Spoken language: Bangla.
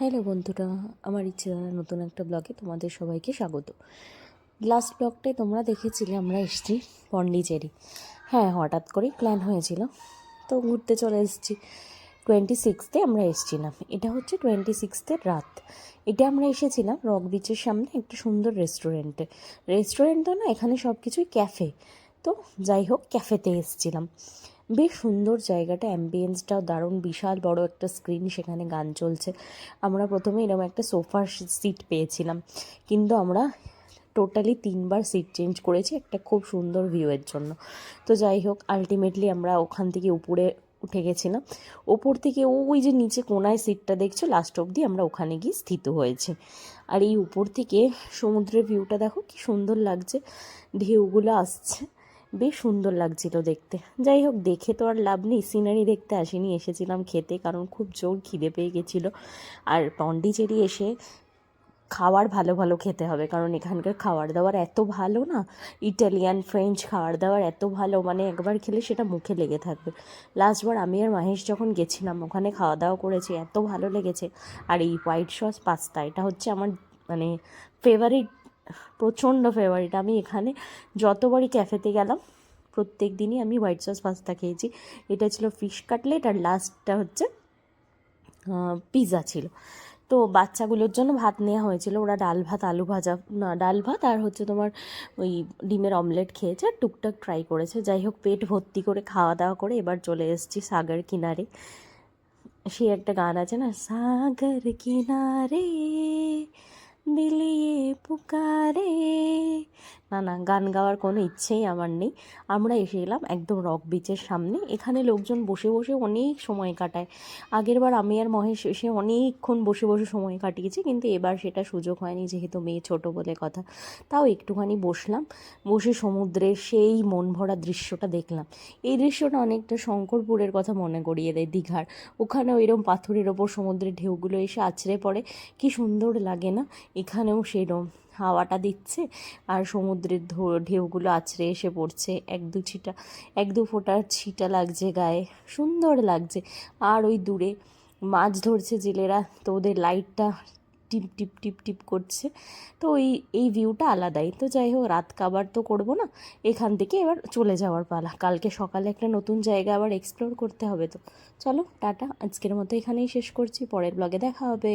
হ্যালো বন্ধুরা, আমার ইচ্ছে নতুন একটা ব্লগে তোমাদের সবাইকে স্বাগত। লাস্ট ব্লগটায় তোমরা দেখেছিলে আমরা এসেছি পন্ডিচেরি। হ্যাঁ হঠাৎ করেই প্ল্যান হয়েছিল। তো ঘুরতে চলে এসেছি। টোয়েন্টি সিক্সতে আমরা এসেছিলাম। এটা হচ্ছে টোয়েন্টি সিক্সথের রাত। এটা আমরা এসেছিলাম রক বিচের সামনে একটা সুন্দর রেস্টুরেন্টে রেস্টুরেন্ট তো না, এখানে সব কিছুই ক্যাফে তো যাই হোক ক্যাফেতে এসেছিলাম। বেশ সুন্দর জায়গাটা অ্যাম্বিয়েন্সটাও দারুণ। বিশাল বড় একটা স্ক্রিন সেখানে গান চলছে। আমরা প্রথমে এরকম একটা সোফার সিট পেয়েছিলাম। কিন্তু আমরা টোটালি তিনবার সিট চেঞ্জ করেছি একটা খুব সুন্দর ভিউয়ের জন্য। তো যাই হোক আলটিমেটলি আমরা ওখান থেকে উপরে উঠে গেছিলাম। ওপর থেকে ওই যে নিচে কোনায় সিটটা দেখছ লাস্ট অবধি আমরা ওখানে গিয়ে স্থিত হয়েছি। আর এই উপর থেকে সমুদ্রের ভিউটা দেখো কি সুন্দর লাগছে। ঢেউগুলো আসছে। বেশ সুন্দর লাগছিল দেখতে। যাই হোক, দেখে তো আর লাভ নেই। সিনারি দেখতে আসিনি, এসেছিলাম খেতে, কারণ খুব জোর খিদে পেয়ে গেছিল। আর পন্ডিচেরি এসে খাবার ভালো ভালো খেতে হবে, কারণ এখানকার খাবার দাবার এত ভালো না ইটালিয়ান ফ্রেঞ্চ খাবার দাবার এত ভালো মানে একবার খেলে সেটা মুখে লেগে থাকবে। লাস্টবার আমি আর মাহেশ যখন গেছিলাম, ওখানে খাওয়া দাওয়া করেছি, এত ভালো লেগেছে। আর এই হোয়াইট সস পাস্তা, এটা হচ্ছে আমার মানে ফেভারিট প্রচণ্ড ফেভারিট আমি এখানে যতবারই ক্যাফেতে গেলাম, প্রত্যেক দিনই আমি হোয়াইট সস পাস্তা খেয়েছি। এটা ছিল ফিশ কাটলেট আর লাস্টটা হচ্ছে পিৎজা ছিল। তো বাচ্চাগুলোর জন্য ভাত নেওয়া হয়েছিল। ওরা ডাল ভাত, আলু ভাজা, না, ডাল ভাত আর হচ্ছে তোমার ওই ডিমের অমলেট খেয়েছে আর টুকটাক ট্রাই করেছে। যাই হোক, পেট ভর্তি করে খাওয়া দাওয়া করে এবার চলে এসেছি সাগর কিনারে। সে একটা গান আছে না, সাগর কিনারে দিলিয়ে পুকারে। না না, গান গাওয়ার কোনো ইচ্ছেই আমার নেই। আমরা এসে গেলাম একদম রক বিচের সামনে। এখানে লোকজন বসে বসে অনেক সময় কাটায়। আগের বার আমি আর মহেশ এসে অনেকক্ষণ বসে বসে সময় কাটিয়েছি, কিন্তু এবার সেটা সুযোগ হয়নি, যেহেতু মেয়ে ছোট বলে কথা। তাও একটুখানি বসলাম। বসে সমুদ্রের সেই মন ভরা দৃশ্যটা দেখলাম। এই দৃশ্যটা অনেকটা শঙ্করপুরের কথা মনে করিয়ে দেয় দীঘার। ওখানে ওইরকম পাথরের ওপর সমুদ্রের ঢেউগুলো এসে আছড়ে পড়ে। কি সুন্দর লাগে না? এখানেও সেরম হাওয়াটা দিচ্ছে আর সমুদ্রের ঢেউগুলো আছড়ে এসে পড়ছে। এক দু ছিটা, এক দু ফোঁটার ছিটা লাগছে গায়ে, সুন্দর লাগছে। আর ওই দূরে মাছ ধরছে জেলেরা, তো ওদের লাইটটা টিপ টিপ টিপ টিপ করছে। তো ওই, এই ভিউটা আলাদাই। তো যাই হোক, রাত কাবার তো করব না, এখান থেকে এবার চলে যাওয়ার পালা। কালকে সকালে একটা নতুন জায়গা আবার এক্সপ্লোর করতে হবে তো। চলো, টাটা। আজকের মতো এখানেই শেষ করছি। পরের ব্লগে দেখা হবে।